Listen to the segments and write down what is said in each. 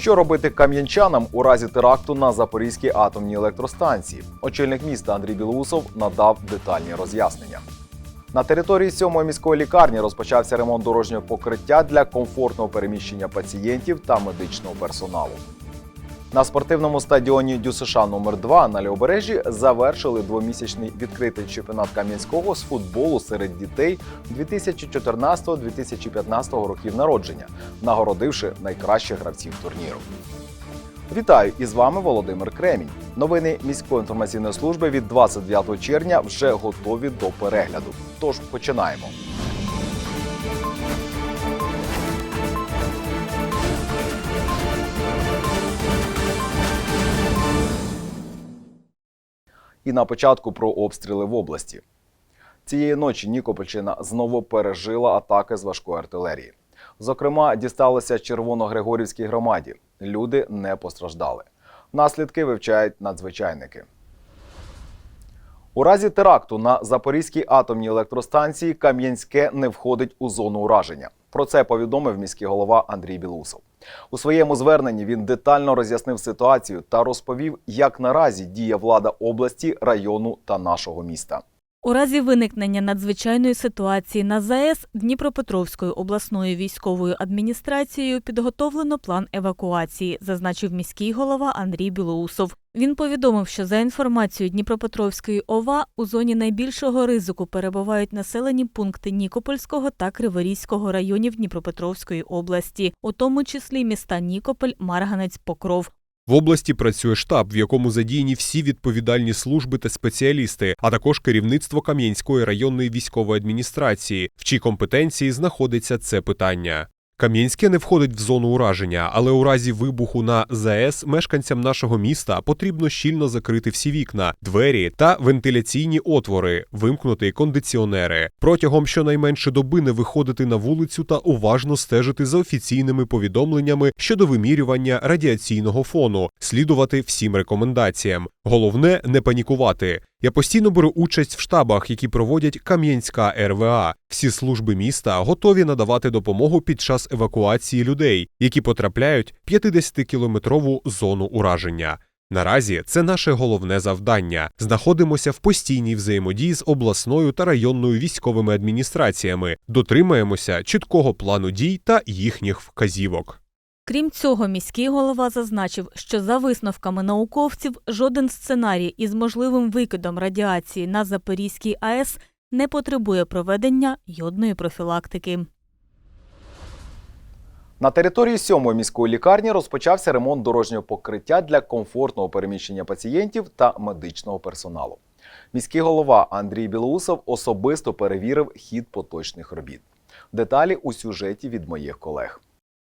Що робити кам'янчанам у разі теракту на Запорізькій атомній електростанції? Очільник міста Андрій Білоусов надав детальні роз'яснення. На території сьомої міської лікарні розпочався ремонт дорожнього покриття для комфортного переміщення пацієнтів та медичного персоналу. На спортивному стадіоні ДЮСШ номер 2 на Лівобережжі завершили двомісячний відкритий чемпіонат Кам'янського з футболу серед дітей 2014-2015 років народження, нагородивши найкращих гравців турніру. Вітаю! І з вами Володимир Кремінь. Новини міської інформаційної служби від 29 червня вже готові до перегляду. Тож починаємо. І на початку про обстріли в області. Цієї ночі Нікопольщина знову пережила атаки з важкої артилерії. Зокрема, дісталося Червоногригорівській громаді. Люди не постраждали. Наслідки вивчають надзвичайники. У разі теракту на Запорізькій атомній електростанції Кам'янське не входить у зону ураження. Про це повідомив міський голова Андрій Білусов. У своєму зверненні він детально роз'яснив ситуацію та розповів, як наразі діє влада області, району та нашого міста. У разі виникнення надзвичайної ситуації на ЗАЕС Дніпропетровською обласною військовою адміністрацією підготовлено план евакуації, зазначив міський голова Андрій Білоусов. Він повідомив, що за інформацією Дніпропетровської ОВА у зоні найбільшого ризику перебувають населені пункти Нікопольського та Криворізького районів Дніпропетровської області, у тому числі міста Нікополь, Марганець, Покров. В області працює штаб, в якому задіяні всі відповідальні служби та спеціалісти, а також керівництво Кам'янської районної військової адміністрації, в чій компетенції знаходиться це питання. Кам'янське не входить в зону ураження, але у разі вибуху на ЗАЕС мешканцям нашого міста потрібно щільно закрити всі вікна, двері та вентиляційні отвори, вимкнути кондиціонери. Протягом щонайменше доби не виходити на вулицю та уважно стежити за офіційними повідомленнями щодо вимірювання радіаційного фону, слідувати всім рекомендаціям. Головне не панікувати. Я постійно беру участь в штабах, які проводять Кам'янська РВА. Всі служби міста готові надавати допомогу під час евакуації людей, які потрапляють в 50-кілометрову зону ураження. Наразі це наше головне завдання. Знаходимося в постійній взаємодії з обласною та районною військовими адміністраціями, дотримаємося чіткого плану дій та їхніх вказівок. Крім цього, міський голова зазначив, що за висновками науковців жоден сценарій із можливим викидом радіації на Запорізькій АЕС не потребує проведення йодної профілактики. На території сьомої міської лікарні розпочався ремонт дорожнього покриття для комфортного переміщення пацієнтів та медичного персоналу. Міський голова Андрій Білоусов особисто перевірив хід поточних робіт. Деталі у сюжеті від моїх колег.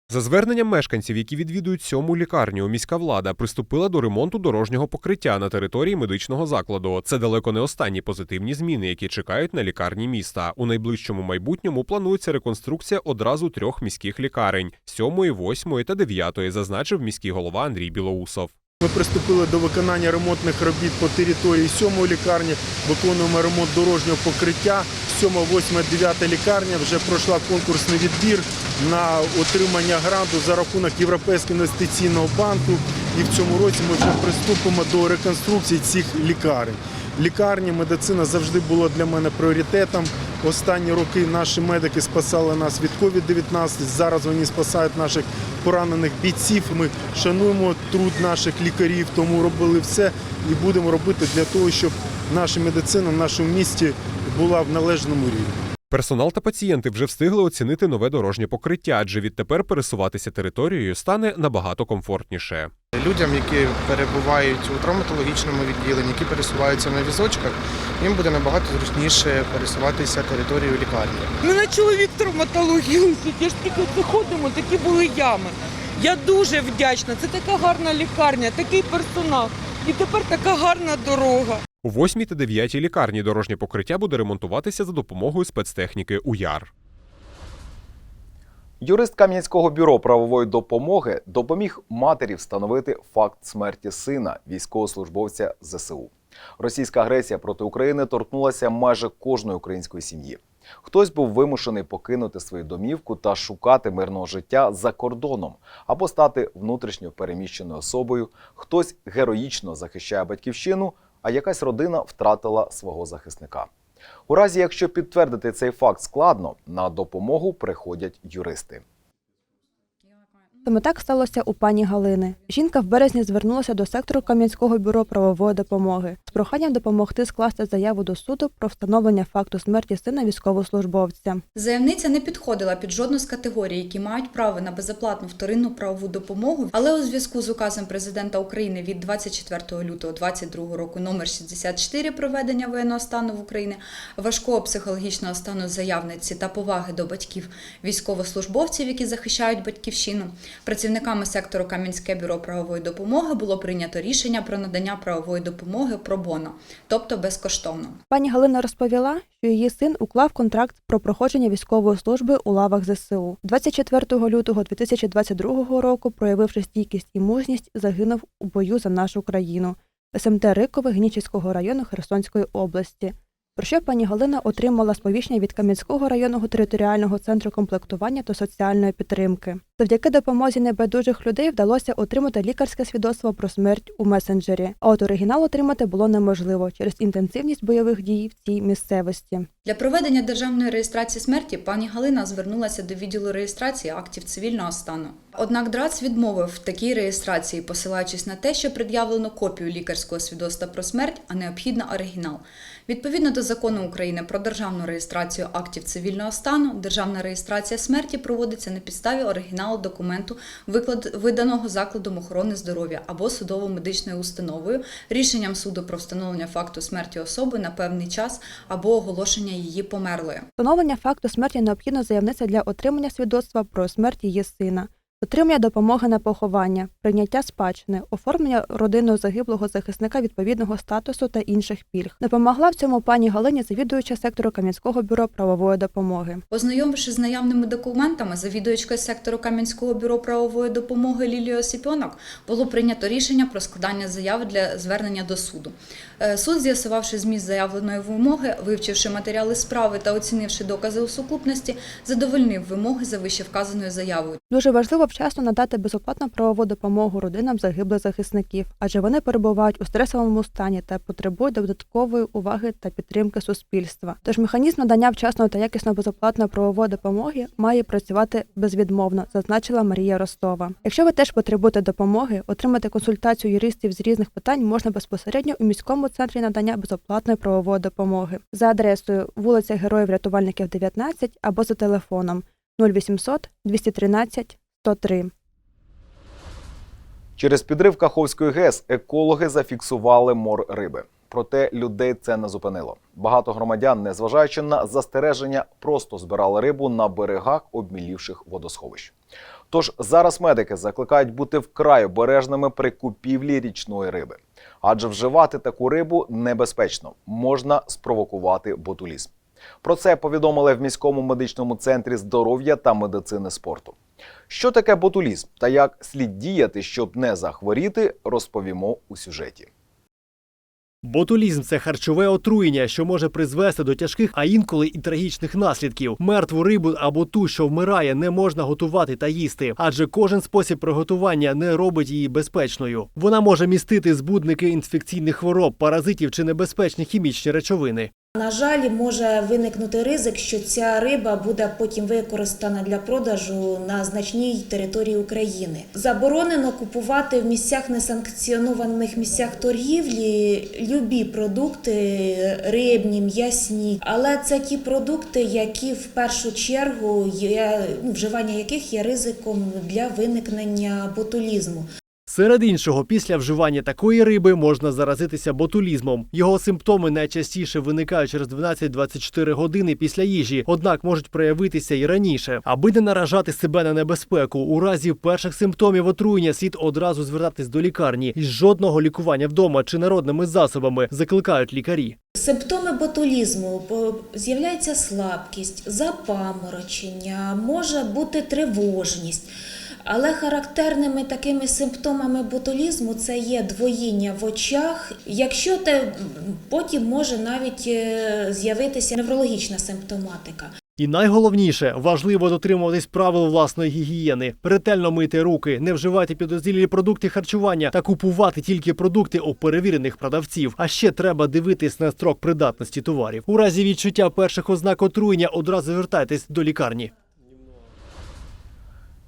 За зверненням мешканців, які відвідують сьому лікарню, міська влада приступила до ремонту дорожнього покриття на території медичного закладу. Це далеко не останні позитивні зміни, які чекають на лікарні міста. У найближчому майбутньому планується реконструкція одразу трьох міських лікарень сьомої, восьмої та дев'ятої, зазначив міський голова Андрій Білоусов. Ми приступили до виконання ремонтних робіт по території сьомої лікарні, виконуємо ремонт дорожнього покриття. 7, 8, 9 лікарня вже пройшла конкурсний відбір на отримання гранту за рахунок Європейського інвестиційного банку. І в цьому році ми вже приступимо до реконструкції цих лікарень. Лікарні, медицина завжди була для мене пріоритетом. Останні роки наші медики спасали нас від COVID-19. Зараз вони спасають наших поранених бійців. Ми шануємо труд наших лікарів, тому робили все і будемо робити для того, щоб наша медицина в нашому місті була в належному рівні. Персонал та пацієнти вже встигли оцінити нове дорожнє покриття, адже відтепер пересуватися територією стане набагато комфортніше. Людям, які перебувають у травматологічному відділенні, які пересуваються на візочках, їм буде набагато зручніше пересуватися територією лікарні. У мене чоловік травматологію, я ж тільки заходимо, такі були ями. Я дуже вдячна. Це така гарна лікарня, такий персонал. І тепер така гарна дорога. У 8 та 9 лікарні дорожнє покриття буде ремонтуватися за допомогою спецтехніки УЯР. Юрист Кам'янського бюро правової допомоги допоміг матері встановити факт смерті сина військовослужбовця ЗСУ. Російська агресія проти України торкнулася майже кожної української сім'ї. Хтось був вимушений покинути свою домівку та шукати мирного життя за кордоном або стати внутрішньо переміщеною особою. Хтось героїчно захищає батьківщину, а якась родина втратила свого захисника. У разі, якщо підтвердити цей факт складно, на допомогу приходять юристи. Саме так сталося у пані Галини. Жінка в березні звернулася до сектору Кам'янського бюро правової допомоги проханням допомогти скласти заяву до суду про встановлення факту смерті сина військовослужбовця. Заявниця не підходила під жодну з категорій, які мають право на безоплатну вторинну правову допомогу, але у зв'язку з указом президента України від 24 лютого 2022 року номер 64 проведення воєнного стану в Україні, важкого психологічного стану заявниці та поваги до батьків військовослужбовців, які захищають батьківщину, працівниками сектору Кам'янське бюро правової допомоги було прийнято рішення про надання правової допомоги пробоно, тобто безкоштовно. Пані Галина розповіла, що її син уклав контракт про проходження військової служби у лавах ЗСУ. 24 лютого 2022 року, проявивши стійкість і мужність, загинув у бою за нашу країну СМТ Рикове Гнічівського району Херсонської області. Про що пані Галина отримала сповіщення від Кам'янського районного територіального центру комплектування та соціальної підтримки. Завдяки допомозі небайдужих людей вдалося отримати лікарське свідоцтво про смерть у месенджері. А от оригінал отримати було неможливо через інтенсивність бойових дій в цій місцевості. Для проведення державної реєстрації смерті пані Галина звернулася до відділу реєстрації актів цивільного стану. Однак ДРАЦ відмовив в такій реєстрації, посилаючись на те, що пред'явлено копію лікарського свідоцтва про смерть, а необхідно оригінал. Відповідно до закону України про державну реєстрацію актів цивільного стану, державна реєстрація смерті проводиться на підставі оригіналу документу, виклад- виданого закладом охорони здоров'я або судово-медичною установою, рішенням суду про встановлення факту смерті особи на певний час або оголошення її померлою. Встановлення факту смерті необхідно заявниця для отримання свідоцтва про смерть її сина, отримання допомоги на поховання, прийняття спадщини, оформлення родинного загиблого захисника відповідного статусу та інших пільг. Допомогла в цьому пані Галині, завідуюча сектору Кам'янського бюро правової допомоги. Ознайомившись з наявними документами, завідувачкою сектору Кам'янського бюро правової допомоги Лілією Осіпьонок було прийнято рішення про складання заяви для звернення до суду. Е, Суд, з'ясувавши зміст заявленої вимоги, вивчивши матеріали справи та оцінивши докази у сукупності, задовольнив вимоги за вище вказаною заявою. Дуже важливо вчасно надати безоплатну правову допомогу родинам загиблих захисників, адже вони перебувають у стресовому стані та потребують додаткової уваги та підтримки суспільства. Тож механізм надання вчасної та якісно безоплатної правової допомоги має працювати безвідмовно, зазначила Марія Ростова. Якщо ви теж потребуєте допомоги, отримати консультацію юристів з різних питань можна безпосередньо у міському центрі надання безоплатної правової допомоги за адресою вулиця Героїв Рятувальників 19 або за телефоном 0800 213 103. Через підрив Каховської ГЕС екологи зафіксували мор риби. Проте людей це не зупинило. Багато громадян, незважаючи на застереження, просто збирали рибу на берегах обмілівших водосховищ. Тож зараз медики закликають бути вкрай обережними при купівлі річної риби, адже вживати таку рибу небезпечно, можна спровокувати ботулізм. Про це повідомили в міському медичному центрі здоров'я та медицини спорту. Що таке ботулізм та як слід діяти, щоб не захворіти, розповімо у сюжеті. Ботулізм це харчове отруєння, що може призвести до тяжких, а інколи і трагічних наслідків. Мертву рибу або ту, що вмирає, не можна готувати та їсти, адже кожен спосіб приготування не робить її безпечною. Вона може містити збудники інфекційних хвороб, паразитів чи небезпечні хімічні речовини. На жаль, може виникнути ризик, що ця риба буде потім використана для продажу на значній території України. Заборонено купувати в місцях несанкціонованих місцях торгівлі любі продукти рибні, м'ясні, але це ті продукти, які в першу чергу є ну, вживання яких є ризиком для виникнення ботулізму. Серед іншого, після вживання такої риби можна заразитися ботулізмом. Його симптоми найчастіше виникають через 12-24 години після їжі, однак можуть проявитися і раніше. Аби не наражати себе на небезпеку, у разі перших симптомів отруєння слід одразу звертатись до лікарні і жодного лікування вдома чи народними засобами закликають лікарі. Симптоми ботулізму бо з'являється слабкість, запаморочення, може бути тривожність. Але характерними такими симптомами ботулізму це є двоїння в очах. Якщо те потім може навіть е, з'явитися неврологічна симптоматика. І найголовніше важливо дотримуватись правил власної гігієни, ретельно мити руки, не вживати підозрілі продукти харчування та купувати тільки продукти у перевірених продавців. А ще треба дивитись на строк придатності товарів. У разі відчуття перших ознак отруєння одразу звертайтесь до лікарні.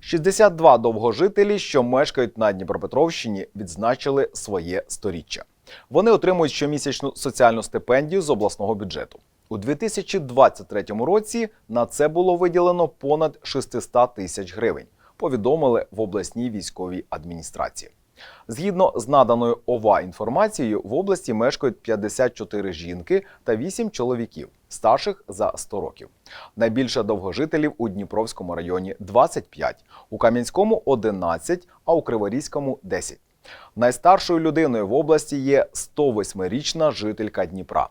62 довгожителі, що мешкають на Дніпропетровщині, відзначили своє сторіччя. Вони отримують щомісячну соціальну стипендію з обласного бюджету. У 2023 році на це було виділено понад 600 тисяч гривень. Повідомили в обласній військовій адміністрації. Згідно з наданою ОВА інформацією, в області мешкають 54 жінки та 8 чоловіків, старших за 100 років. Найбільше довгожителів у Дніпровському районі 25, у Кам'янському 11, а у Криворізькому 10. Найстаршою людиною в області є 108-річна жителька Дніпра.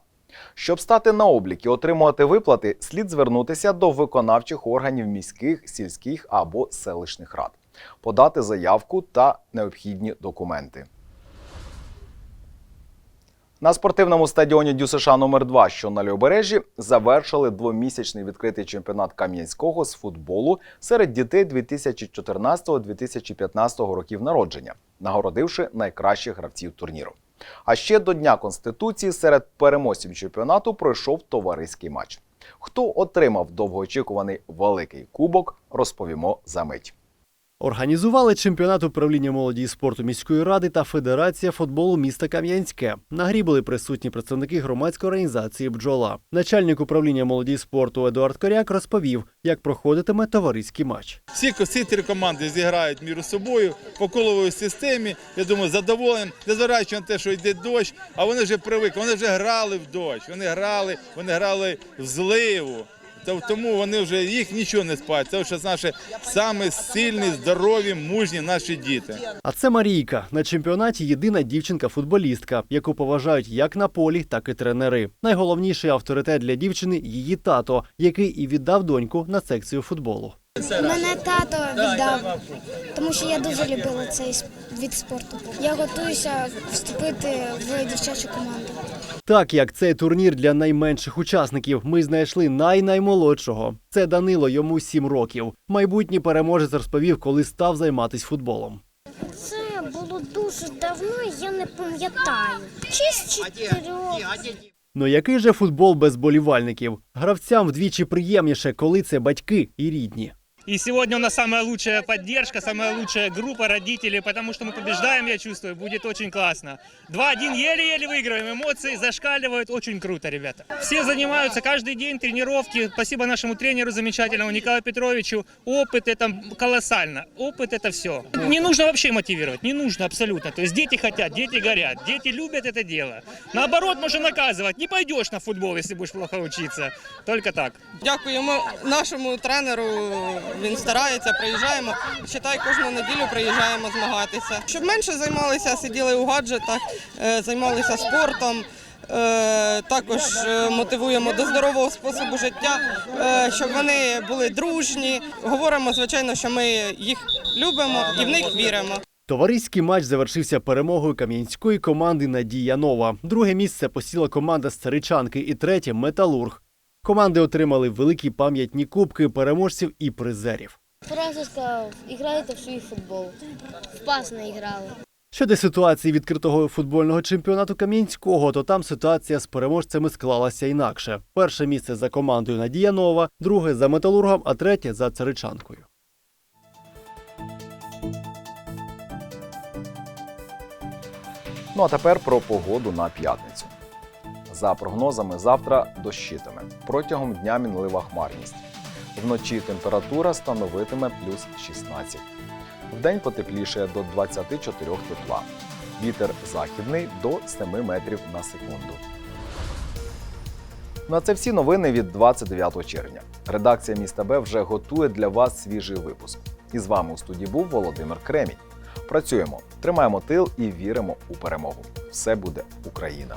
Щоб стати на облік і отримувати виплати, слід звернутися до виконавчих органів міських, сільських або селищних рад, подати заявку та необхідні документи. На спортивному стадіоні ДЮСШ номер 2 що на Льобережжі, завершили двомісячний відкритий чемпіонат Кам'янського з футболу серед дітей 2014-2015 років народження, нагородивши найкращих гравців турніру. А ще до Дня Конституції серед переможців чемпіонату пройшов товариський матч. Хто отримав довгоочікуваний великий кубок, розповімо за мить. Організували чемпіонат управління молоді і спорту міської ради та Федерація футболу міста Кам'янське. На грі були присутні представники громадської організації Бджола. Начальник управління молоді і спорту Едуард Коряк розповів, як проходитиме товариський матч. Всі, всі три команди зіграють між собою по коловій системі. Я думаю, задоволеним, незважаючи на те, що йде дощ, а вони вже привикли, вони вже грали в дощ, вони грали, вони грали в зливу. Тому вони вже їх нічого не спать. Це вже наші самі сильні, здорові, мужні наші діти. А це Марійка на чемпіонаті єдина дівчинка-футболістка, яку поважають як на полі, так і тренери. Найголовніший авторитет для дівчини її тато, який і віддав доньку на секцію футболу. Мене тато віддав, тому що я дуже любила цей від спорту. Я готуюся вступити в дівчачу команду. Так як цей турнір для найменших учасників, ми знайшли най-наймолодшого. Це Данило, йому 7 років. Майбутній переможець розповів, коли став займатися футболом. Це було дуже давно, я не пам'ятаю. Чи з чотирьох. Ну який же футбол без болівальників? Гравцям вдвічі приємніше, коли це батьки і рідні. И сегодня у нас самая лучшая поддержка, самая лучшая группа родителей, потому что мы побеждаем, я чувствую, будет очень классно. 2-1 еле-еле выигрываем, эмоции зашкаливают, очень круто, ребята. Все занимаются каждый день, тренировки. Спасибо нашему тренеру замечательному Николаю Петровичу. Опыт это колоссально, опыт это все. Не нужно вообще мотивировать, не нужно абсолютно. То есть дети хотят, дети горят, дети любят это дело. Наоборот, можно наказывать, не пойдешь на футбол, если будешь плохо учиться. Только так. Дякуємо нашому тренеру. Він старається, приїжджаємо. Считай, кожну неділю приїжджаємо змагатися. Щоб менше займалися, сиділи у гаджетах, е, займалися спортом. Е, Також е, мотивуємо до здорового способу життя, щоб вони були дружні. Говоримо, звичайно, що ми їх любимо і в них віримо. Товариський матч завершився перемогою кам'янської команди Надія Нова. Друге місце посіла команда Старичанки і третє Металург. Команди отримали великі пам'ятні кубки переможців і призерів. Просто сказав, грайте в свій футбол. Впасно грали. Щодо ситуації відкритого футбольного чемпіонату Кам'янського, то там ситуація з переможцями склалася інакше. Перше місце за командою Надія Нова, друге за металургом, а третє за царичанкою. Ну а тепер про погоду на п'ятницю. За прогнозами, завтра дощитиме. Протягом дня мінлива хмарність. Вночі температура становитиме плюс 16. Вдень потепліше до 24 тепла. Вітер західний до 7 метрів на секунду. На це всі новини від 29 червня. Редакція міста Б вже готує для вас свіжий випуск. І з вами у студії був Володимир Кремінь. Працюємо, тримаємо тил і віримо у перемогу. Все буде Україна!